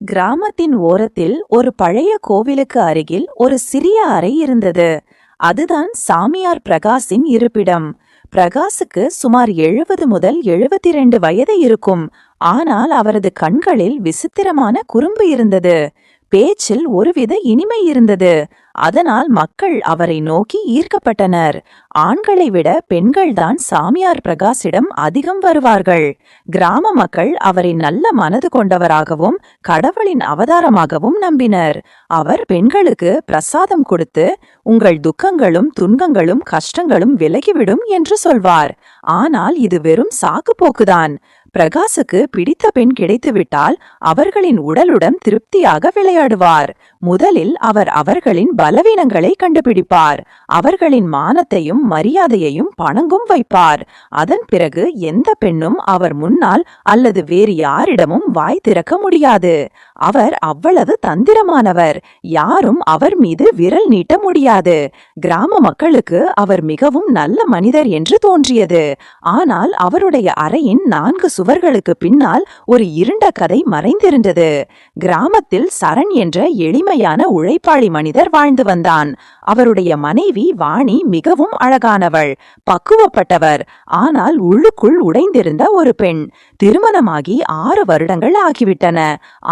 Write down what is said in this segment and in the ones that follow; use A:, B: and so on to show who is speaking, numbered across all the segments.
A: கிராமத்தின் ஓரத்தில் ஒரு பழைய கோவிலுக்கு அருகில் ஒரு சிறிய அறை இருந்தது. அதுதான் சாமியார் பிரகாஷின் இருப்பிடம். பிரகாசுக்கு சுமார் எழுபது முதல் எழுபத்தி ரெண்டு வயது இருக்கும். ஆனால் அவரது கண்களில் விசித்திரமான குறும்பு இருந்தது. பேச்சில் ஒருவித இனிமை இருந்தது. அதனால் மக்கள் அவரை நோக்கி ஈர்க்கப்பட்டனர். ஆண்களை விட பெண்கள்தான் சாமியார் பிரகாஷிடம் அதிகம் வருவார்கள். கிராம மக்கள் அவரை நல்ல மனது கொண்டவராகவும் கடவுளின் அவதாரமாகவும் நம்பினர். அவர் பெண்களுக்கு பிரசாதம் கொடுத்து உங்கள் துக்கங்களும் துன்பங்களும் கஷ்டங்களும் விலகிவிடும் என்று சொல்வார். ஆனால் இது வெறும் சாக்குப்போக்குதான் பிரகாசுக்கு பிடித்த பெண் கிடைத்துவிட்டால் அவர்களின் உடலுடன் திருப்தியாக விளையாடுவார். முதலில் அவர் அவர்களின் பலவீனங்களை கண்டுபிடிப்பார். அவர்களின் மானத்தையும் மரியாதையையும் பணங்கும் வைப்பார். அதன் பிறகு எந்த பெண்ணும் அவர் முன்னால் அல்லது வேறு யாரிடமும் வாய் திறக்க முடியாது. அவர் அவ்வளவு தந்திரமானவர். யாரும் அவர் மீது விரல் நீட்ட முடியாது. கிராம மக்களுக்கு அவர் மிகவும் நல்ல மனிதர் என்று தோன்றியது. ஆனால் அவருடைய அறையின் நான்கு சுவர்களுக்கு பின்னால் ஒரு இருண்ட கதை மறைந்திருந்தது. கிராமத்தில் சரண் என்ற எளிமையான உழைப்பாளி மனிதர் வாழ்ந்து வந்தான். அவருடைய மனைவி வாணி மிகவும் அழகானவள் பக்குவப்பட்டவர். ஆனால் உள்ளுக்குள் உடைந்திருந்த ஒரு பெண். திருமணமாகி ஆறு வருடங்கள் ஆகிவிட்டன.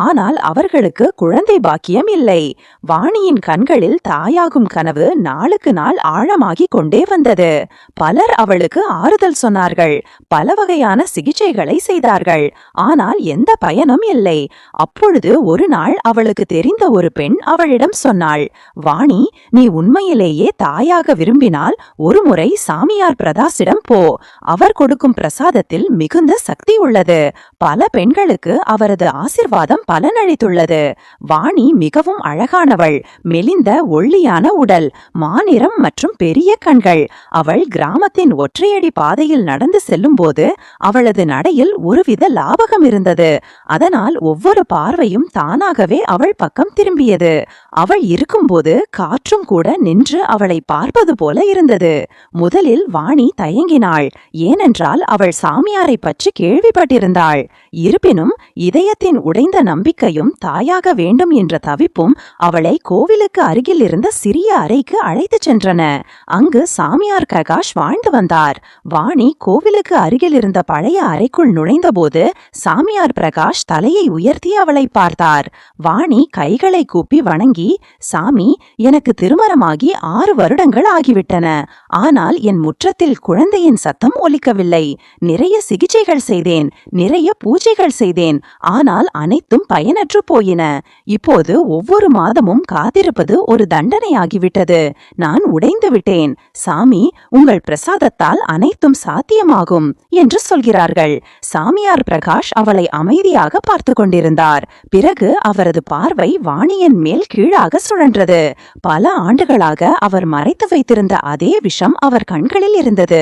A: ஆனால் அவர்களுக்கு குழந்தை பாக்கியம் இல்லை. வாணியின் கண்களில் தாயாகும் கனவு நாளுக்கு நாள் ஆழமாகிக் கொண்டே வந்தது. பலர் அவளுக்கு ஆறுதல் சொன்னார்கள். பல வகையான சிகிச்சைகளை செய்தார்கள். ஆனால் எந்த பயனும் இல்லை. அப்பொழுது ஒரு நாள் அவளுக்கு தெரிந்த ஒரு பெண் அவளிடம் சொன்னாள் வாணி நீ உண்மையிலேயே தாயாக விரும்பினால் ஒருமுறை சாமியார் பிரதாசிடம் போ. அவர் கொடுக்கும் பிரசாதத்தில் மிகுந்த சக்தி உள்ளது. பல பெண்களுக்கு அவரது ஆசிர்வாதம் பலனளித்துள்ளது. வாணி மிகவும் அழகானவள். மெலிந்த ஒல்லியான உடல். மாநிறம் மற்றும் பெரிய கண்கள். அவள் கிராமத்தின் ஒற்றையடி பாதையில் நடந்து செல்லும்போது அவளது நடையில் ஒருவித லாபகம் இருந்தது. அதனால் ஒவ்வொரு பார்வையும் தானாகவே அவள் பக்கம் திரும்பியது. அவள் இருக்கும்போது காற்றும் கூட நின்று அவளை பார்ப்பது போல இருந்தது. முதலில் வாணி தயங்கினாள். ஏனென்றால் அவள் சாமியாரை பற்றி கேள்விப்பட்டிருந்தாள். இருப்பினும் இதயத்தின் உடைந்த நம்பிக்கையும் தாயாக வேண்டும் என்ற தவிப்பும் அவளை கோவிலுக்கு அருகில் இருந்த சிறிய அறைக்கு அழைத்துச் சென்றன. அங்கு சாமியார் பிரகாஷ் வாழ்ந்து வந்தார். வாணி கோவிலுக்கு அருகில் இருந்த பழைய அறைக்குள் நுழைந்தபோது சாமியார் பிரகாஷ் தலையை உயர்த்தி அவளை பார்த்தார். வாணி கைகளை கூப்பி வணங்கி சாமி எனக்கு திருமணமாகி ஆறு வருடங்கள் ஆகிவிட்டன. ஆனால் என் முற்றத்தில் குழந்தையின் சத்தம் ஒலிக்கவில்லை. நிறைய சிகிச்சைகள் செய்தேன். நிறைய பூஜைகள் செய்தேன். ஆனால் அனைத்தும் பயனற்று போயின. இப்போது ஒவ்வொரு மாதமும் காத்திருப்பது ஒரு தண்டனையாகிவிட்டது. நான் உடைந்து விட்டேன். சாமி உங்கள் பிரசாதத்தால் அனைத்தும் சாத்தியமாகும் என்று சொல்கிறார்கள். சாமியார் பிரகாஷ் அவளை அமைதியாக பார்த்து கொண்டிருந்தார். பிறகு அவரது பார்வை வாணியின் மேல் கீழாக சுழன்றது. பல ஆண்டுகள் ஆண்டுகளாக அவர் மறைத்து வைத்திருந்த அதே விஷம் அவர் கண்களில் இருந்தது.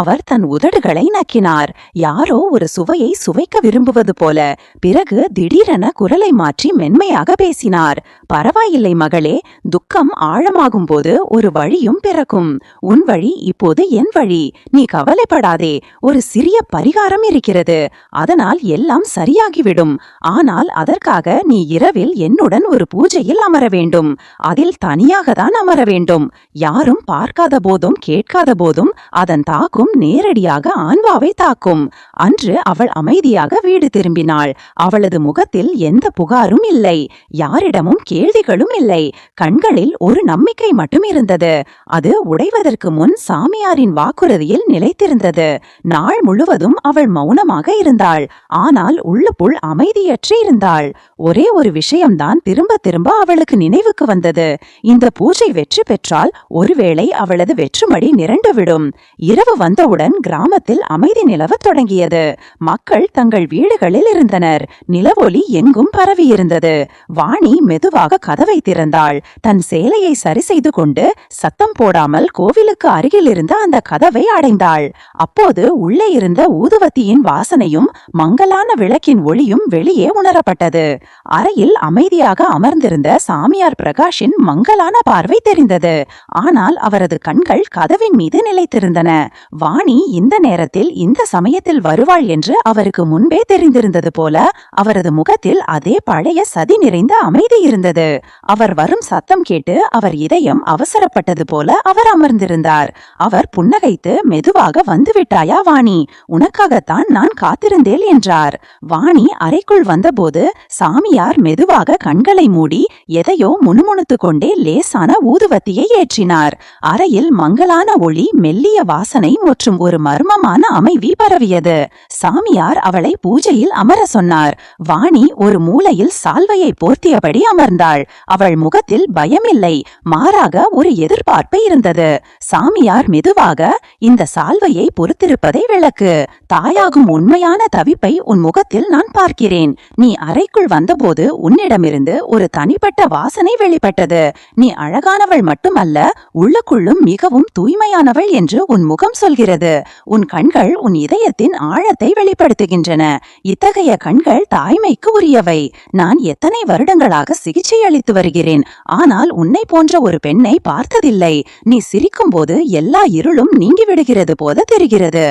A: அவர் தன் உதடுகளை நக்கினார். யாரோ ஒரு சுவையை சுவைக்க விரும்புவது போல பிறகு திடீரென குரலை மாற்றி மென்மையாக பேசினார். பரவாயில்லை மகளே துக்கம் ஆழமாகும் போது ஒரு வழியும் பிறக்கும். உன் வழி இப்போது என் வழி. நீ கவலைப்படாதே ஒரு சிறிய பரிகாரம் இருக்கிறது. அதனால் எல்லாம் சரியாகிவிடும். ஆனால் அதற்காக நீ இரவில் என்னுடன் ஒரு பூஜையில் அமர வேண்டும். அதில் தனியாக தான் அமர வேண்டும் யாரும் பார்க்காத போதும் கேட்காத போதும் அதன் தாக்கும் நேரடியாக ஆன்வாவை தாக்கும். அன்று அவள் அமைதியாக வீடு திரும்பினாள். அவளது முகத்தில் எந்த புகாரும் இல்லை. யாரிடமும் கேள்விகளும் இல்லை. கண்களில் ஒரு நம்பிக்கை மட்டும் இருந்தது. அது உடைவதற்கு முன் சாமியாரின் வாக்குறுதியில் நிலைத்திருந்தது. நாள் முழுவதும் அவள் மௌனமாக இருந்தாள். ஆனால் உள்ளுக்குள் அமைதியற்று இருந்தாள். ஒரே ஒரு விஷயம்தான் திரும்ப திரும்ப அவளுக்கு நினைவுக்கு வந்தது. இந்த பூஜை வெற்றி பெற்றால் ஒருவேளை அவளது வெற்றுமடி நிரண்டுவிடும். இரவு வந்தவுடன் கிராமத்தில் அமைதி நிலவத் தொடங்கியது. மக்கள் தங்கள் வீடுகளில் இருந்தனர். நிலவொளி எங்கும் பரவியிருந்தது. வாணி மெதுவாக கதவை திறந்தாள். தன் சேலையை சரி செய்து கொண்டு சத்தம் போடாமல் கோவிலுக்கு அருகில் இருந்த அந்த கதவை அடைந்தாள். அப்போது உள்ளே இருந்த ஊதுவத்தியின் வாசனையும் மங்கலான விளக்கின் ஒளியும் வெளியே உணரப்பட்டது. அறையில் அமைதியாக அமர்ந்திருந்த அமர்ந்திருந்த சாமியார் பிரகாஷின் மங்கலான பார்வை தெரிந்தது. ஆனால் அவரது கண்கள் கதவின் மீது நிலைத்திருந்தன. வாணி இந்த நேரத்தில் இந்த சமயத்தில் வருவாள் என்று அவருக்கு முன்பே தெரிந்திருந்தது போல அவரது முகத்தில் அதே பழைய சதி நிறைந்த அமைதி இருந்தது. அவர் வரும் சத்தம் கேட்டு அவர் இதயம் அவசரப்பட்டது போல அவர் அமர்ந்திருந்தார். அவர் புன்னகைத்து மெதுவாக வந்துவிட்டாயா வாணி? உனக்காகத்தான் நான் காத்திருந்தேன் என்றார். வாணி அறைக்குள் வந்தபோது சாமியார் மெதுவாக கண்களை மூடி எதையோ முணுமுணுத்துக் கொண்டே லேசான ஊதுவத்தியை ஏற்றினார். அறையில் மங்கலான ஒளி மெல்லிய வாசனை மற்றும் ஒரு மர்மமான அமைதி பரவியது. சாமியார் அவளை பூஜையில் அமர சொன்னார். வாணி ஒரு மூலையில் சால்வையை போர்த்தியபடி அமர்ந்தாள். அவள் முகத்தில் பயமில்லை. மாறாக ஒரு எதிர்பார்ப்பு இருந்தது. சாமியார் மெதுவாக இந்த சால்வையை பொறுத்திருப்பதை விளக்கு. தாயாகும் உண்மையான தவிப்பை உன் முகத்தில் நான் பார்க்கிறேன். நீ அறைக்குள் வந்தபோது உன்னிடமிருந்து ஒரு தனிப்பட்ட வாசனை வெளிப்பட்டது. நீ அழகான நல்லவள் மட்டுமல்ல உள்ளுக்குள்ளும் மிகவும் தூய்மையானவள் என்று உன் முகம் சொல்கிறது. உன் கண்கள் உன் இதயத்தின் ஆழத்தை வெளிப்படுத்துகின்றன. இத்தகைய கண்கள் தாய்மைக்கு உரியவை. நான் எத்தனை வருடங்களாக சிகிச்சை அளித்து வருகிறேன். ஆனால் உன்னை போன்ற ஒரு பெண்ணை பார்த்ததில்லை. நீ சிரிக்கும் போது எல்லா இருளும் நீங்கிவிடுகிறது போல தெரிகிறது.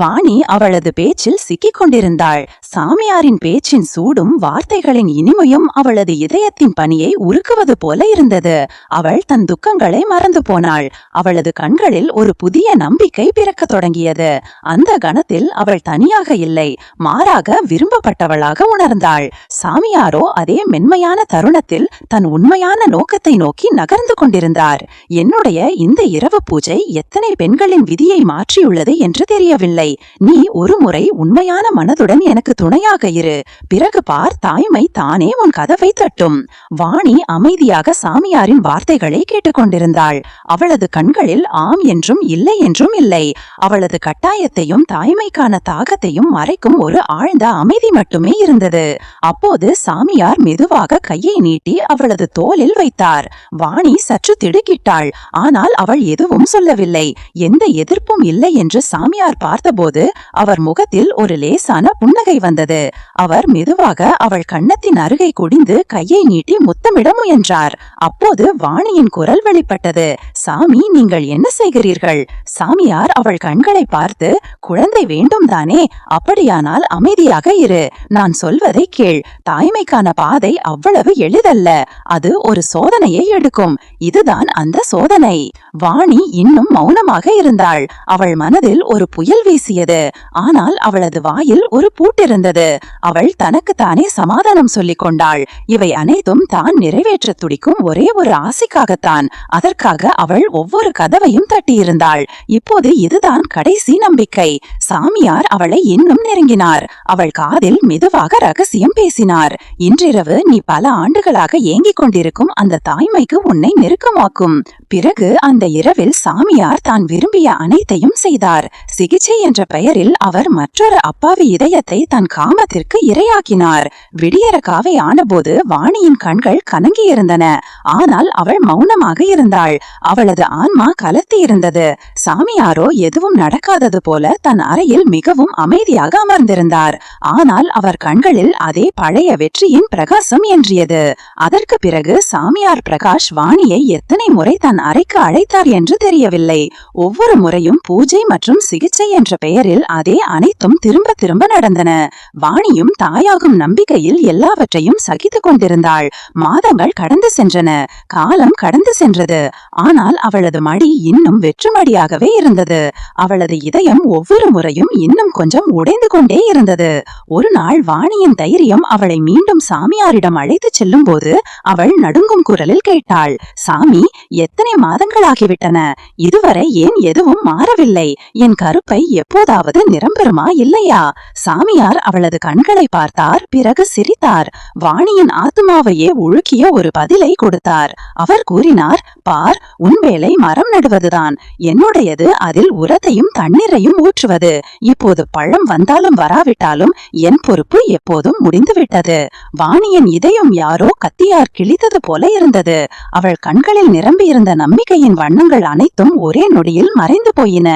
A: வாணி அவளது பேச்சில் சிக்கிக் கொண்டிருந்தாள் சாமியாரின் பேச்சின் சூடும் வார்த்தைகளின் இனிமையும் அவளது இதயத்தின் பணியை உருக்குவது போல இருந்தது. அவள் தன் துக்கங்களை மறந்து போனாள். அவளது கண்களில் ஒரு புதிய நம்பிக்கை பிறக்கத் தொடங்கியது. அந்த கணத்தில் அவள் தனியாக இல்லை. மாறாக விரும்பப்பட்டவளாக உணர்ந்தாள். சாமியாரோ அதே மென்மையான தருணத்தில் தன் உண்மையான நோக்கத்தை நோக்கி நகர்ந்து கொண்டிருந்தார். என்னுடைய இந்த இரவு பூஜை எத்தனை பெண்களின் விதியை மாற்றியுள்ளது என்று தெரியவில்லை. நீ ஒரு முறை உண்மையான மனதுடன் எனக்கு துணையாக இரு. பிறகு பார் தாய்மை தானே உன் கதவை தட்டும். வாணி அமைதியாக சாமியாரின் வார்த்தைகளை கேட்டுக்கொண்டிருந்தாள். அவளது கண்களில் ஆம் என்றும் இல்லை என்றும் இல்லை. அவளது கட்டாயத்தையும் தாய்மைக்கான தாகத்தையும் மறைக்கும் ஒரு ஆழ்ந்த அமைதி மட்டுமே இருந்தது. அப்போது சாமியார் மெதுவாக கையை நீட்டி அவளது தோளில் வைத்தார். வாணி சற்று திடுக்கிட்டாள். ஆனால் அவள் எதுவும் சொல்லவில்லை. எந்த எதிர்ப்பும் இல்லை என்று சாமியார் பார்த்தபோது அவர் முகத்தில் ஒரு லேசான புன்னகை வந்தது. அவர் மெதுவாக அவள் கன்னத்தின் அருகே குடிந்து கையை நீட்டி முத்தமிட முயன்றார். அப்போது வாணியின் குரல் வெளிப்பட்டது. சாமி நீங்கள் என்ன செய்கிறீர்கள்? சாமியார் அவள் கண்களை பார்த்து குழந்தை வேண்டும் தானே அப்படியானால் அமைதியாக இரு. நான் சொல்வதை கேள். தாய்மைக்கான பாதை அவ்வளவு எளிதல்ல. அது ஒரு சோதனையை எடுக்கும். இதுதான் அந்த சோதனை. வாணி இன்னும் மௌனமாக இருந்தாள். அவள் மனதில் ஒரு புயல் வீசியது. ஆனால் அவளது வாயில் ஒரு பூட்டிருந்தது அவள் தனக்குத்தானே சமாதானம் சொல்லிக் கொண்டாள். இவை அனைத்தும் தான் நிறைவேற்ற துடிக்கும் ஒரே ஒரு ஆசைக்காக கொடுத்தான் அதற்காக அவள் ஒவ்வொரு கதவையும் தட்டியிருந்தாள். இப்போது இதுதான் கடைசி நம்பிக்கை. சாமியார் அவளை இன்னும் நெருங்கினார். அவள் காதில் மெதுவாக ரகசியம் பேசினார். இன்றிரவு நீ பல ஆண்டுகளாக ஏங்கிக் கொண்டிருக்கும் அந்த தாய்மைக்கு உன்னை நெருக்கமாக்கும். பிறகு அந்த இரவில் சாமியார் தான் விரும்பிய அனைத்தையும் செய்தார். சிகிச்சை என்ற பெயரில் அவர் மற்றொரு அப்பாவி இதயத்தை தன் காமத்திற்கு இரையாக்கினார். விடியற காவை ஆனபோது வாணியின் கண்கள் கலங்கியிருந்தன. ஆனால் அவள் மௌனமாக இருந்தாள். அவளது ஆன்மா கலத்தி இருந்தது சாமியாரோ எதுவும் நடக்காதது போல தன் அறையில் மிகவும் அமைதியாக அமர்ந்திருந்தார். ஆனால் அவர் கண்களில் அதே பழைய வெற்றியின் பிரகாசம் என்றியது அதற்கு பிறகு சாமியார் பிரகாஷ் வாணியை எத்தனை முறை தன் அறைக்கு அழைத்தார் என்று தெரியவில்லை. ஒவ்வொரு முறையும் பூஜை மற்றும் சிகிச்சை என்ற பெயரில் அதே அனைத்தும் திரும்ப திரும்ப நடந்தன. வாணியும் தாயாகும் நம்பிக்கையில் எல்லாவற்றையும் சகித்துக் கொண்டிருந்தாள். மாதங்கள் கடந்து சென்றன. காலம் கடந்து சென்றது. ஆனால் அவளது மடி இன்னும் வெற்றுமடியாகவே இருந்தது. அவளது இதயம் ஒவ்வொரு முறையும் இன்னும் கொஞ்சம் உடைந்து கொண்டே இருந்தது. ஒரு நாள் வாணியின் தைரியம் அவளை மீண்டும் சாமியாரிடம் அழைத்துச் செல்லும் போது அவள் நடுங்கும் குரலில் கேட்டாள் சாமி எத்தனை மாதங்களாகிவிட்டன? இதுவரை ஏன் எதுவும் மாறவில்லை? என் கருப்பை எப்போதாவது நிரம்பெறுமா இல்லையா? சாமியார் அவளது கண்களை பார்த்தார் பிறகு சிரித்தார். வாணியின் ஆத்மாவையே உழுக்கிய ஒரு பதிலை கொடுத்தார். அவர் கூறி கூறினார் பார் உன் வேலை மரம் நடுவதுதான். என்னுடையது அதில் உரத்தையும் தண்ணீரையும் ஊற்றுவது. இப்போது பழம் வந்தாலும் வராவிட்டாலும் என் பொறுப்பு எப்போதும் முடிந்துவிட்டது. வாணியின் இதயம் யாரோ கத்தியார் கிழித்தது போல இருந்தது. அவள் கண்களில் நிரம்பியிருந்த நம்பிக்கையின் வண்ணங்கள் அனைத்தும் ஒரே நொடியில் மறைந்து போயின.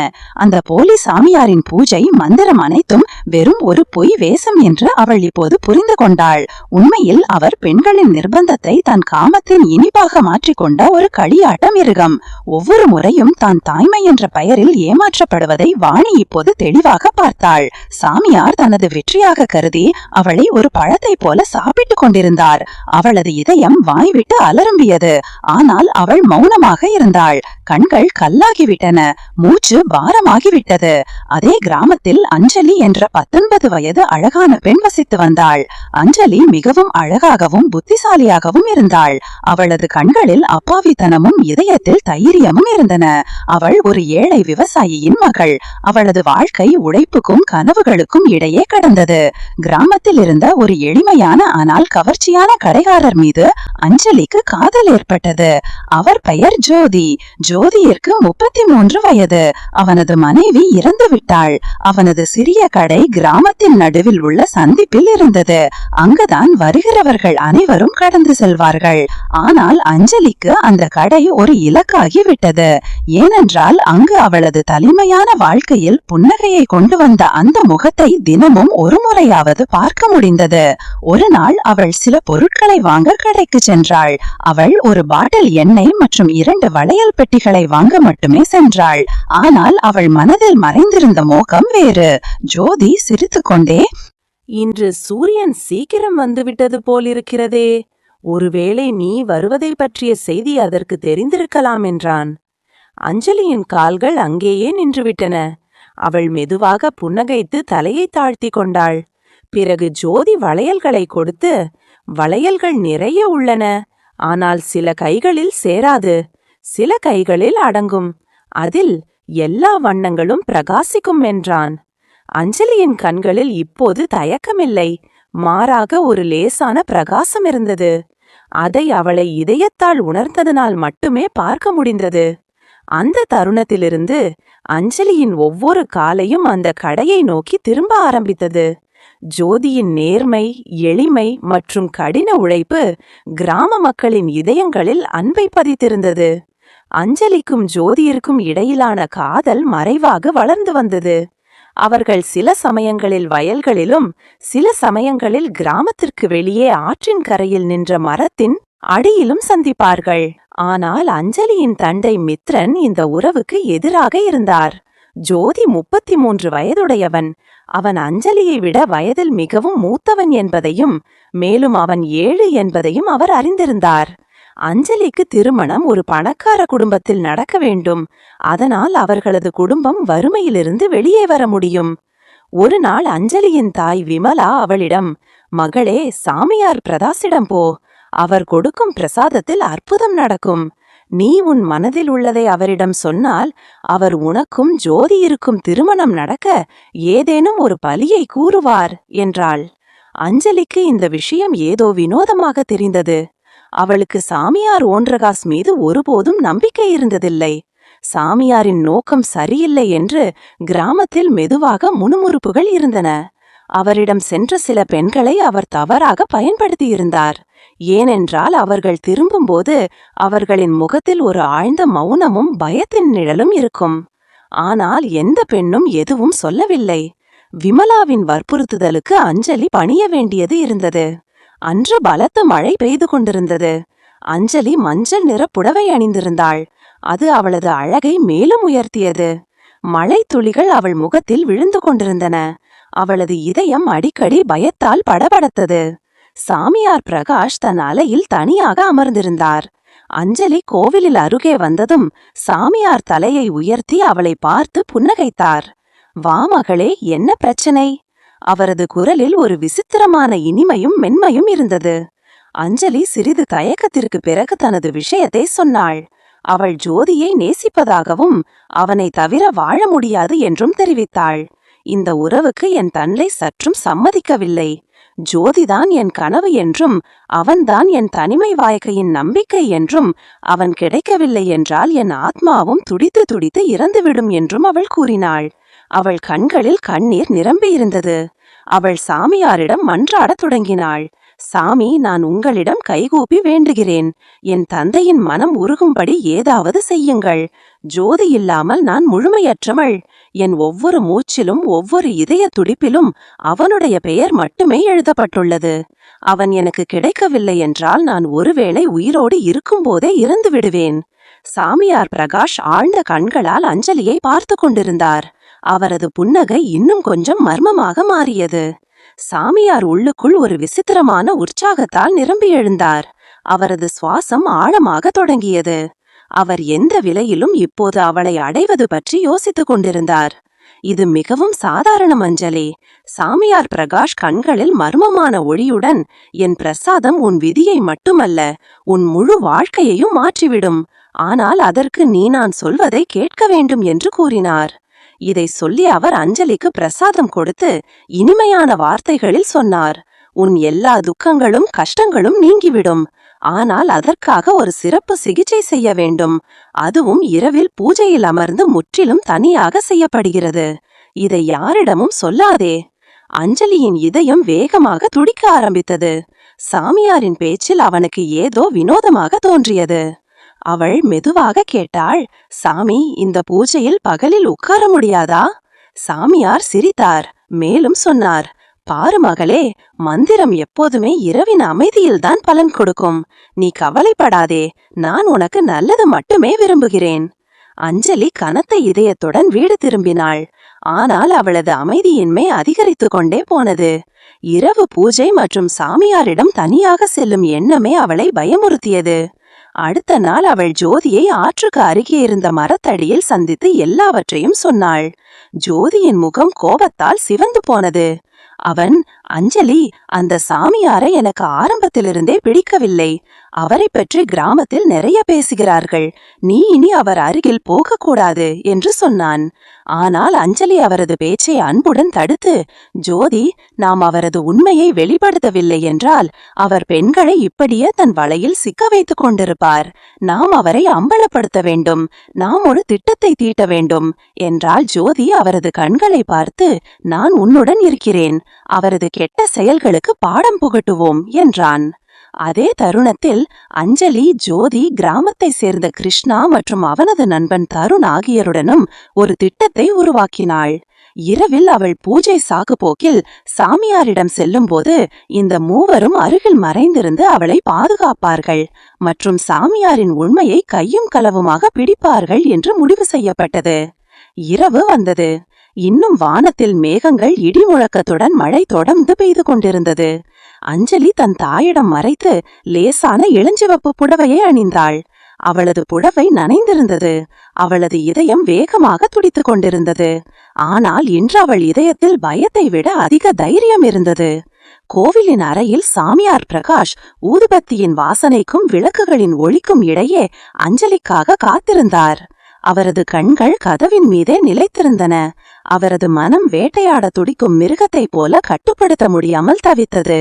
A: அந்த போலி சாமியாரின் பூஜை மந்திரம் அனைத்தும் வெறும் ஒரு பொய் வேஷம் என்று அவள் இப்போது புரிந்து கொண்டாள். உண்மையில் அவர் பெண்களின்
B: நிர்பந்தத்தை தன் காமத்தின் இனிப்பாக மாற்றிக்கொண்ட கொண்ட ஒரு களியாட்ட மிருகம். ஒவ்வொரு முறையும் தான் தாய்மை என்ற பெயரில் ஏமாற்றப்படுவதை வாணி இப்போது தெளிவாக பார்த்தாள். சாமியார் தனது வெற்றியாக கருதி அவளை ஒரு பழத்தை போல சாப்பிட்டுக் கொண்டிருந்தார். அவளது இதயம் வாய்விட்டு அலரும்பியது. ஆனால் அவள் மௌனமாக இருந்தாள். கண்கள் கல்லாகிவிட்டன. மூச்சு பாரமாகிவிட்டது. அதே கிராமத்தில் அஞ்சலி என்ற பத்தொன்பது வயது அழகான பெண் வசித்து வந்தாள். அஞ்சலி மிகவும் அழகாகவும் புத்திசாலியாகவும் இருந்தாள். அவளது கண்களில் அப்போ அப்பாவித்தனமும் இதயத்தில் தைரியமும் இருந்தன. அவள் ஒரு ஏழை விவசாயியின் மகள். அவளது வாழ்க்கை உழைப்புக்கும் கனவுகளுக்கும் இடையே கடந்தது. கிராமத்தில் இருந்த ஒரு எளிமையான ஆனால் கவர்ச்சியான கடைகாரர் மீது அஞ்சலிக்கு காதல் ஏற்பட்டது. அவர் பெயர் ஜோதி. ஜோதியிற்கு முப்பத்தி மூன்று வயது. அவனது மனைவி இறந்து விட்டாள். அவனது சிறிய கடை கிராமத்தின் நடுவில் உள்ள சந்திப்பில் இருந்தது. அங்குதான் வருகிறவர்கள் அனைவரும் கடந்து செல்வார்கள். ஆனால் அஞ்சலிக்கு அந்த கடை ஒரு இலக்காகி விட்டது. ஏனென்றால் அங்கு அவளது தலைமையான வாழ்க்கையில் புன்னகையை கொண்டு வந்த அந்த முகத்தை தினமும் ஒரு முறையாவது பார்க்க முடிந்தது. ஒரு நாள் அவள் சில பொருட்களை வாங்க கடைக்கு சென்றாள். அவள் ஒரு பாட்டில் எண்ணெய் மற்றும் இரண்டு வளையல் பெட்டிகளை வாங்க மட்டுமே சென்றாள். ஆனால் அவள் மனதில் மறைந்திருந்த மோகம் வேறு. ஜோதி சிரித்துக்கொண்டே
A: இன்று சூரியன் சீக்கிரம் வந்துவிட்டது போலிருக்கிறதே. ஒருவேளை நீ வருவதை பற்றிய செய்தி அதற்கு தெரிந்திருக்கலாம் என்றான். அஞ்சலியின் கால்கள் அங்கேயே நின்றுவிட்டன. அவள் மெதுவாக புன்னகைத்து தலையை தாழ்த்தி கொண்டாள். பிறகு ஜோதி வளையல்களை கொடுத்து வளையல்கள் நிறைய உள்ளன ஆனால் சில கைகளில் சேராது. சில கைகளில் அடங்கும். அதில் எல்லா வண்ணங்களும் பிரகாசிக்கும் என்றான். அஞ்சலியின் கண்களில் இப்போது தயக்கமில்லை. மாறாக ஒரு லேசான பிரகாசம் இருந்தது. அதை அவளை இதயத்தால் உணர்ந்ததனால் மட்டுமே பார்க்க முடிந்தது. அந்த தருணத்திலிருந்து அஞ்சலியின் ஒவ்வொரு காலையும் அந்த கடையை நோக்கி திரும்ப ஆரம்பித்தது. ஜோதியின் நேர்மை எளிமை மற்றும் கடின உழைப்பு கிராம மக்களின் இதயங்களில் அன்பை பதித்திருந்தது. அஞ்சலிக்கும் ஜோதியிற்கும் இடையிலான காதல் மறைவாக வளர்ந்து வந்தது. அவர்கள் சில சமயங்களில் வயல்களிலும் சில சமயங்களில் கிராமத்திற்கு வெளியே ஆற்றின் கரையில் நின்ற மரத்தின் அடியிலும் சந்திப்பார்கள். ஆனால் அஞ்சலியின் தந்தை மித்ரன் இந்த உறவுக்கு எதிராக இருந்தார். ஜோதி முப்பத்தி மூன்று வயதுடையவன். அவன் அஞ்சலியை விட வயதில் மிகவும் மூத்தவன் என்பதையும் மேலும் அவன் ஏழு என்பதையும் அவர் அறிந்திருந்தார். அஞ்சலிக்கு திருமணம் ஒரு பணக்கார குடும்பத்தில் நடக்க வேண்டும். அதனால் அவர்களது குடும்பம் வறுமையிலிருந்து வெளியே வர முடியும். ஒரு நாள் அஞ்சலியின் தாய் விமலா அவளிடம் மகளே சாமியார் பிரதாசிடம் போ. அவர் கொடுக்கும் பிரசாதத்தில் அற்புதம் நடக்கும். நீ உன் மனதில் உள்ளதை அவரிடம் சொன்னால் அவர் உனக்கும் ஜோதி இருக்கும் திருமணம் நடக்க ஏதேனும் ஒரு பலியை கூறுவார் என்றாள். அஞ்சலிக்கு இந்த விஷயம் ஏதோ வினோதமாக தெரிந்தது. அவளுக்கு சாமியார் ஓன்றகாஸ் மீது ஒருபோதும் நம்பிக்கை இருந்ததில்லை. சாமியாரின் நோக்கம் சரியில்லை என்று கிராமத்தில் மெதுவாக முணுமுறுப்புகள் இருந்தன. அவரிடம் சென்ற சில பெண்களை அவர் தவறாக பயன்படுத்தியிருந்தார். ஏனென்றால் அவர்கள் திரும்பும்போது அவர்களின் முகத்தில் ஒரு ஆழ்ந்த மௌனமும் பயத்தின் நிழலும் இருக்கும். ஆனால் எந்த பெண்ணும் எதுவும் சொல்லவில்லை. விமலாவின் வற்புறுத்துதலுக்கு அஞ்சலி பணிய வேண்டியது இருந்தது. அன்று பலத்த மழை பெய்து கொண்டிருந்தது. அஞ்சலி மஞ்சள் நிற புடவை அணிந்திருந்தாள். அது அவளது அழகை மேலும் உயர்த்தியது. மழை துளிகள் அவள் முகத்தில் விழுந்து கொண்டிருந்தன. அவளது இதயம் அடிக்கடி பயத்தால் படபடத்தது. சாமியார் பிரகாஷ் தன் அலையில் தனியாக அமர்ந்திருந்தார். அஞ்சலி கோவிலில் அருகே வந்ததும் சாமியார் தலையை உயர்த்தி அவளை பார்த்து புன்னகைத்தார். வா மகளே என்ன பிரச்சனை? அவரது குரலில் ஒரு விசித்திரமான இனிமையும் மென்மையும் இருந்தது. அஞ்சலி சிறிது தயக்கத்திற்கு பிறகு தனது விஷயத்தை சொன்னாள். அவள் ஜோதியை நேசிப்பதாகவும் அவனை தவிர வாழ முடியாது என்றும் தெரிவித்தாள். இந்த உறவுக்கு என் தன்னை சற்றும் சம்மதிக்கவில்லை. ஜோதிதான் என் கனவு என்றும் அவன்தான் என் தனிமை வாழ்க்கையின் நம்பிக்கை என்றும் அவன் கிடைக்கவில்லை என்றால் என் ஆத்மாவும் துடித்து துடித்து இறந்துவிடும் என்றும் அவள் கூறினாள். அவள் கண்களில் கண்ணீர் நிரம்பியிருந்தது. அவள் சாமியாரிடம் மன்றாடத் தொடங்கினாள். சாமி நான் உங்களிடம் கைகூப்பி வேண்டுகிறேன். என் தந்தையின் மனம் உருகும்படி ஏதாவது செய்யுங்கள். ஜோதி இல்லாமல் நான் முழுமையற்றவள். என் ஒவ்வொரு மூச்சிலும் ஒவ்வொரு இதய துடிப்பிலும் அவனுடைய பெயர் மட்டுமே எழுதப்பட்டுள்ளது. அவன் எனக்கு கிடைக்கவில்லை என்றால் நான் ஒருவேளை உயிரோடு இருக்கும்போதே இறந்து விடுவேன் சாமியார் பிரகாஷ் ஆழ்ந்த கண்களால் அஞ்சலியை பார்த்து கொண்டிருந்தார். அவரது புன்னகை இன்னும் கொஞ்சம் மர்மமாக மாறியது. சாமியார் உள்ளுக்குள் ஒரு விசித்திரமான உற்சாகத்தால் நிரம்பி எழுந்தார். அவரது சுவாசம் ஆழமாக தொடங்கியது. அவர் எந்த விலையிலும் இப்போது அவளை அடைவது பற்றி யோசித்துக் கொண்டிருந்தார். இது மிகவும் சாதாரணம் அஞ்சலி சாமியார் பிரகாஷ் கண்களில் மர்மமான ஒளியுடன் என் பிரசாதம் உன் விதியை மட்டுமல்ல உன் முழு வாழ்க்கையையும் மாற்றிவிடும். ஆனால் அதற்கு நீ நான் சொல்வதை கேட்க வேண்டும் என்று கூறினார். இதை சொல்லி அவர் அஞ்சலிக்கு பிரசாதம் கொடுத்து இனிமையான வார்த்தைகளில் சொன்னார். உன் எல்லா துக்கங்களும் கஷ்டங்களும் நீங்கிவிடும். ஆனால் அதற்காக ஒரு சிறப்பு சிகிச்சை செய்ய வேண்டும். அதுவும் இரவில் பூஜையில் அமர்ந்து முற்றிலும் தனியாக செய்யப்படுகிறது. இதை யாரிடமும் சொல்லாதே. அஞ்சலியின் இதயம் வேகமாக துடிக்க ஆரம்பித்தது. சாமியாரின் பேச்சில் அவனுக்கு ஏதோ வினோதமாக தோன்றியது. அவள் மெதுவாக கேட்டாள் சாமி இந்த பூஜையில் பகலில் உட்கார முடியாதா? சாமியார் சிரித்தார் மேலும் சொன்னார் பாரு மகளே மந்திரம் எப்போதுமே இரவின் அமைதியில்தான் பலன் கொடுக்கும். நீ கவலைப்படாதே நான் உனக்கு நல்லது மட்டுமே விரும்புகிறேன். அஞ்சலி கனத்த இதயத்துடன் வீடு திரும்பினாள். ஆனால் அவளது அமைதியின்மை அதிகரித்துக் கொண்டே போனது. இரவு பூஜை மற்றும் சாமியாரிடம் தனியாக செல்லும் எண்ணமே அவளை பயமுறுத்தியது. அடுத்த நாள் அவள் ஜோதியை ஆற்றுக்கு அருகே இருந்த மரத்தடியில் சந்தித்து எல்லாவற்றையும் சொன்னாள். ஜோதியின் முகம் கோபத்தால் சிவந்து போனது. அவன் அஞ்சலி அந்த சாமியாரை எனக்கு ஆரம்பத்திலிருந்தே பிடிக்கவில்லை. அவரை பற்றி கிராமத்தில் நிறைய பேசுகிறார்கள். நீ இனி அவர் அருகில் போகக்கூடாது என்று சொன்னான். ஆனால் அஞ்சலி அவரது பேச்சை அன்புடன் தடுத்து ஜோதி நாம் அவரது உண்மையை வெளிப்படுத்தவில்லை என்றால் அவர் பெண்களை இப்படியே தன் வலையில் சிக்க வைத்துக் கொண்டிருப்பார். நாம் அவரை அம்பலப்படுத்த வேண்டும். நாம் ஒரு திட்டத்தை தீட்ட வேண்டும். என்றால் ஜோதி அவரது கண்களை பார்த்து நான் உன்னுடன் இருக்கிறேன். அவரது கெட்ட செயல்களுக்கு பாடம் புகட்டுவோம் என்றான். அதே தருணத்தில் அஞ்சலி ஜோதி கிராமத்தை சேர்ந்த கிருஷ்ணா மற்றும் அவனது நண்பன் தருண் ஆகியோருடனும் ஒரு திட்டத்தை உருவாக்கினாள். இரவில் அவள் பூஜை சாக்குப்போக்கில் சாமியாரிடம் செல்லும்போது இந்த மூவரும் அருகில் மறைந்திருந்து அவளை பாதுகாப்பார்கள் மற்றும் சாமியாரின் உண்மையை கையும் களவுமாக பிடிப்பார்கள் என்று முடிவு செய்யப்பட்டது. இரவு வந்தது. இன்னும் வானத்தில் மேகங்கள் இடி முழக்கத்துடன் மழை தொடர்ந்து பெய்து கொண்டிருந்தது. அஞ்சலி தன் தாயிடம் மறைத்து லேசான இளஞ்சிவப்பு புடவையை அணிந்தாள். அவளது புடவை நனைந்திருந்தது. அவளது இதயம் வேகமாக துடித்துக் கொண்டிருந்தது. ஆனால் இன்று அவள் இதயத்தில் பயத்தை விட அதிக தைரியம் இருந்தது. கோவிலின் அறையில் சாமியார் பிரகாஷ் ஊதுபத்தியின் வாசனைக்கும் விளக்குகளின் ஒளிக்கும் இடையே அஞ்சலிக்காக காத்திருந்தார். அவரது கண்கள் கதவின் மீதே நிலைத்திருந்தன. அவரது மனம் வேட்டையாட துடிக்கும் மிருகத்தைப் போல கட்டுப்படுத்த முடியாமல் தவித்தது.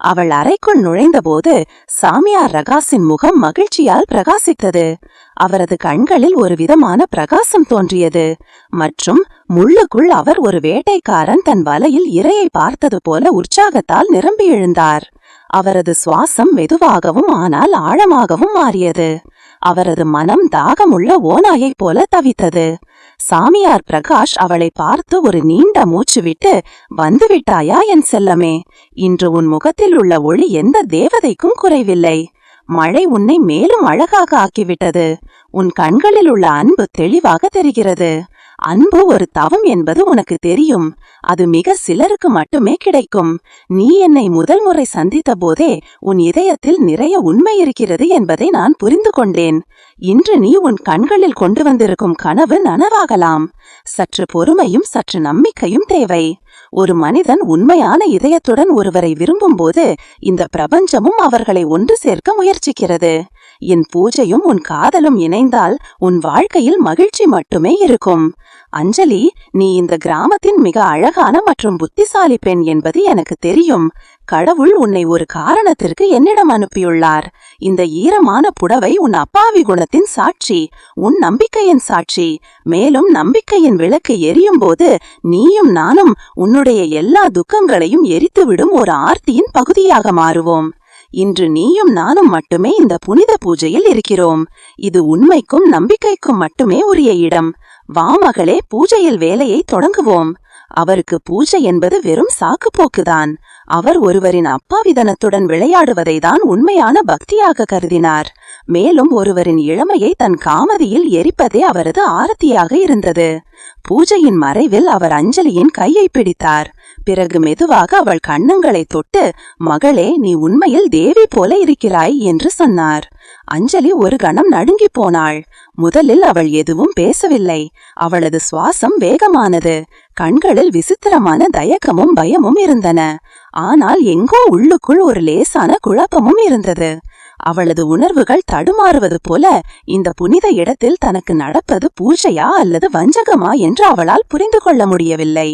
A: அவள் அறைக்குள் நுழைந்தபோது சாமியார் ரகாஸின் முகம் மகிழ்ச்சியால் பிரகாசித்தது. அவரது கண்களில் ஒரு விதமான பிரகாசம் தோன்றியது. மற்றும் முள்ளுக்குள் அவர் ஒரு வேட்டைக்காரன் தன் வலையில் இரையை பார்த்தது போல உற்சாகத்தால் நிரம்பி எழுந்தார். அவரது சுவாசம் மெதுவாகவும் ஆனால் ஆழமாகவும் மாறியது. அவரது மனம் தாகமுள்ள ஓநாயைப் போல தவித்தது. சாமியார் பிரகாஷ் அவளை பார்த்து ஒரு நீண்ட மூச்சு விட்டு வந்துவிட்டாயா என் செல்லமே? இன்று உன் முகத்தில் உள்ள ஒளி எந்த தேவதைக்கும் குறைவில்லை. மழை உன்னை மேலும் அழகாக ஆக்கிவிட்டது. உன் கண்களில் உள்ள அன்பு தெளிவாக தெரிகிறது. அன்பு ஒரு தவம் என்பது உனக்கு தெரியும். அது மிக சிலருக்கு மட்டுமே கிடைக்கும். நீ என்னை முதல் முறை சந்தித்த போதே உன் இதயத்தில் நிறைய உண்மை இருக்கிறது என்பதை நான் புரிந்து கொண்டேன். இன்று நீ உன் கண்களில் கொண்டு வந்திருக்கும் கனவு நனவாகலாம். சற்று பொறுமையும் சற்று நம்பிக்கையும் தேவை. ஒரு மனிதன் உண்மையான இதயத்துடன் ஒருவரை விரும்பும்போது இந்த பிரபஞ்சமும் அவர்களை ஒன்று சேர்க்க முயற்சிக்கிறது. என் பூஜையும் உன் காதலும் இணைந்தால் உன் வாழ்க்கையில் மகிழ்ச்சி மட்டுமே இருக்கும். அஞ்சலி நீ இந்த கிராமத்தின் மிக அழகான மற்றும் புத்திசாலி பெண் என்பது எனக்கு தெரியும். கடவுள் உன்னை ஒரு காரணத்திற்கு என்னிடம் அனுப்பியுள்ளார். இந்த ஈரமான புடவை உன் அப்பாவி குணத்தின் சாட்சி உன் நம்பிக்கையின் சாட்சி. மேலும் நம்பிக்கையின் விளக்கு எரியும் போது நீயும் நானும் உன்னுடைய எல்லா துக்கங்களையும் எரித்துவிடும் ஒரு ஆர்த்தியின் பகுதியாக மாறுவோம். இன்று நீயும் நானும் மட்டுமே இந்த புனித பூஜையில் இருக்கிறோம். இது உண்மைக்கும் நம்பிக்கைக்கும் மட்டுமே உரிய இடம். வா மகளே பூஜையில் வேலையை தொடங்குவோம். அவருக்கு பூஜை என்பது வெறும் சாக்குப்போக்குதான் அவர் ஒருவரின் அப்பாவிதனத்துடன் விளையாடுவதை தான் உண்மையான பக்தியாக கருதினார். மேலும் ஒருவரின் இளமையை தன் காமதியில் எரிப்பதே அவரது ஆரத்தியாக இருந்தது. பூஜையின் மறைவில் அவர் அஞ்சலியின் கையை பிடித்தார். பிறகு மெதுவாக அவள் கண்ணங்களை தொட்டு மகளே நீ உண்மையில் தேவி போல இருக்கிறாய் என்று சொன்னார். அஞ்சலி ஒரு கணம் நடுங்கி போனாள். முதலில் அவள் எதுவும் பேசவில்லை. அவளது சுவாசம் வேகமானது. கண்களில் விசித்திரமான தயக்கமும் பயமும் இருந்தன. ஆனால் எங்கோ உள்ளுக்குள் ஒரு லேசான குழப்பமும் இருந்தது. அவளது உணர்வுகள் தடுமாறுவது போல இந்த புனித இடத்தில் தனக்கு நடப்பது பூஜையா அல்லது வஞ்சகமா என்று அவளால் புரிந்து கொள்ள முடியவில்லை.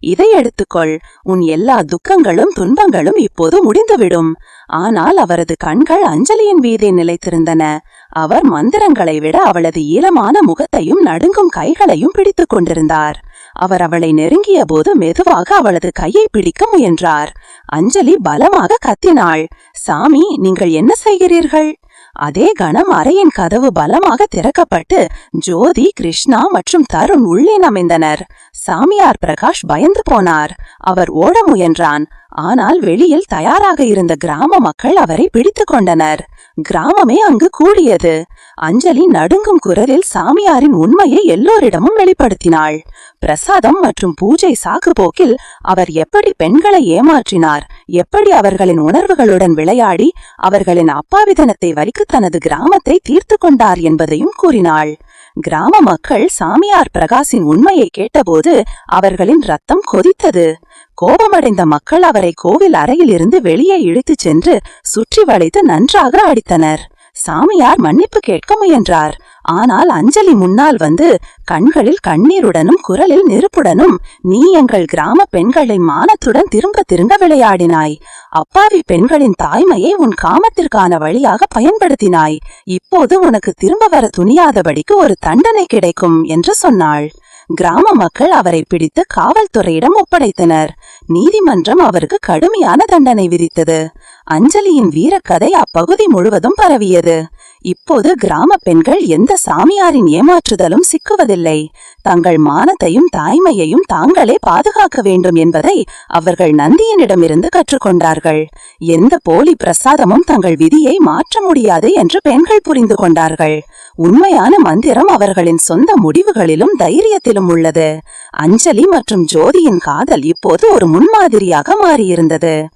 A: இதை எடுத்துக்கொள். உன் எல்லா துக்கங்களும் துன்பங்களும் இப்போது முடிந்துவிடும். ஆனால் அவரது கண்கள் அஞ்சலியின் மீதே நிலைத்திருந்தன. அவர் மந்திரங்களை விட அவளது ஈரமான முகத்தையும் நடுங்கும் கைகளையும் பிடித்துக் கொண்டிருந்தார். அவர் அவளை நெருங்கிய போது மெதுவாக அவளது கையை பிடிக்க முயன்றார். அஞ்சலி பலமாக கத்தினாள். சாமி நீங்கள் என்ன செய்கிறீர்கள்? அதே கணம் அறையின் கதவு பலமாக திறக்கப்பட்டு ஜோதி கிருஷ்ணா மற்றும் தருண் உள்ளே நமைந்தனர். சாமியார் பிரகாஷ் பயந்து போனார். அவர் ஓட முயன்றான். ஆனால் வெளியில் தயாராக இருந்த கிராம மக்கள் அவரை பிடித்துக் கொண்டனர். கிராமமே அங்கு கூடியது. அஞ்சலி நடுங்கும் குரலில் சாமியாரின் உண்மையை எல்லோரிடமும் வெளிப்படுத்தினாள். பிரசாதம் மற்றும் பூஜை சாக்கு போக்கில் அவர் எப்படி பெண்களை ஏமாற்றினார் எப்படி அவர்களின் உணர்வுகளுடன் விளையாடி அவர்களின் அப்பாவிதனத்தை வலிக்கு தனது கிராமத்தை தீர்த்து கொண்டார் என்பதையும் கூறினாள். கிராம மக்கள் சாமியார் பிரகாசின் உண்மையை கேட்டபோது அவர்களின் ரத்தம் கொதித்தது. கோபமடைந்த மக்கள் அவரை கோவில் அறையில் இருந்து வெளியே இழுத்துச் சென்று சுற்றி வளைத்து நன்றாக அடித்தனர். சாமியார் மன்னிப்பு கேட்க முயன்றார். ஆனால் அஞ்சலி முன்னால் வந்து கண்களில் கண்ணீருடனும் குரலில் நெருப்புடனும் நீ எங்கள் கிராம பெண்களை மானத்துடன் திரும்ப திரும்ப விளையாடினாய். அப்பாவி பெண்களின் தாய்மையை உன் காமத்திற்கான வழியாக பயன்படுத்தினாய். இப்போது உனக்கு திரும்ப வர துணியாதபடிக்கு ஒரு தண்டனை கிடைக்கும் என்று சொன்னாள். கிராம மக்கள் அவரை பிடித்து காவல்துறையிடம் ஒப்படைத்தனர். நீதிமன்றம் அவருக்கு கடுமையான தண்டனை விதித்தது. அஞ்சலியின் வீரக்கதை அப்பகுதி முழுவதும் பரவியது. இப்போது கிராம பெண்கள் எந்த சாமியாரின் ஏமாற்றுதலும் சிக்குவதில்லை. தங்கள் மானத்தையும் தாய்மையையும் தாங்களே பாதுகாக்க வேண்டும் என்பதை அவர்கள் நந்தியனிடமிருந்து கற்றுக்கொண்டார்கள். எந்த போலி பிரசாதமும் தங்கள் விதியை மாற்ற முடியாது என்று பெண்கள் புரிந்து கொண்டார்கள். உண்மையான மந்திரம் அவர்களின் சொந்த முடிவுகளிலும் தைரியத்திலும் உள்ளது. அஞ்சலி மற்றும் ஜோதியின் காதல் இப்போது ஒரு முன்மாதிரியாக மாறியிருந்தது.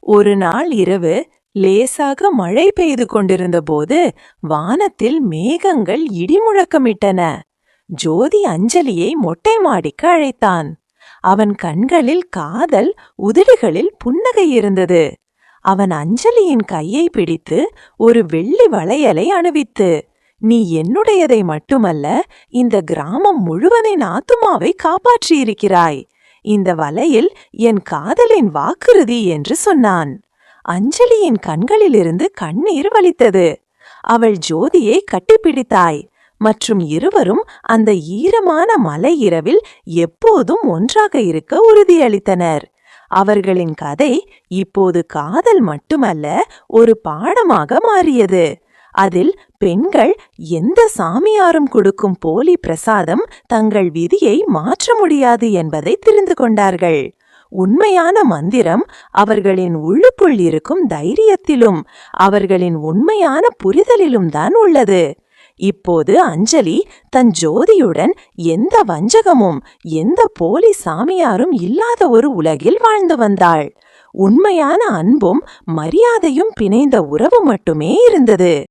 B: ஒரு நாள் இரவு லேசாக மழை பெய்து கொண்டிருந்த போது வானத்தில் மேகங்கள் இடிமுழக்கமிட்டன. ஜோதி அஞ்சலியை மொட்டை மாடிக்கு அழைத்தான். அவன் கண்களில் காதல் உதடுகளில் புன்னகை இருந்தது. அவன் அஞ்சலியின் கையை பிடித்து ஒரு வெள்ளி வளையலை அணிவித்து நீ என்னுடையதை மட்டுமல்ல இந்த கிராமம் முழுவதின் ஆத்துமாவை காப்பாற்றியிருக்கிறாய். இந்த வலையில் என் காதலின் வாக்குறுதி என்று சொன்னான். அஞ்சலியின் கண்களிலிருந்து கண்ணீர் வலித்தது அவள் ஜோதியை கட்டிப்பிடித்தாய் மற்றும் இருவரும் அந்த ஈரமான மலை இரவில் எப்போதும் ஒன்றாக இருக்க உறுதியளித்தனர். அவர்களின் கதை இப்போது காதல் மட்டுமல்ல ஒரு பாடமாக மாறியது. அதில் பெண்கள் எந்த சாமியாரும் கொடுக்கும் போலி பிரசாதம் தங்கள் விதியை மாற்ற முடியாது என்பதை தெரிந்து கொண்டார்கள். உண்மையான மந்திரம் அவர்களின் உள்ளுக்குள் இருக்கும் தைரியத்திலும் அவர்களின் உண்மையான புரிதலிலும் தான் உள்ளது. இப்போது அஞ்சலி தன் ஜோதியுடன் எந்த வஞ்சகமும் எந்த போலி சாமியாரும் இல்லாத ஒரு உலகில் வாழ்ந்து வந்தாள். உண்மையான அன்பும் மரியாதையும் பிணைந்த உறவு மட்டுமே இருந்தது.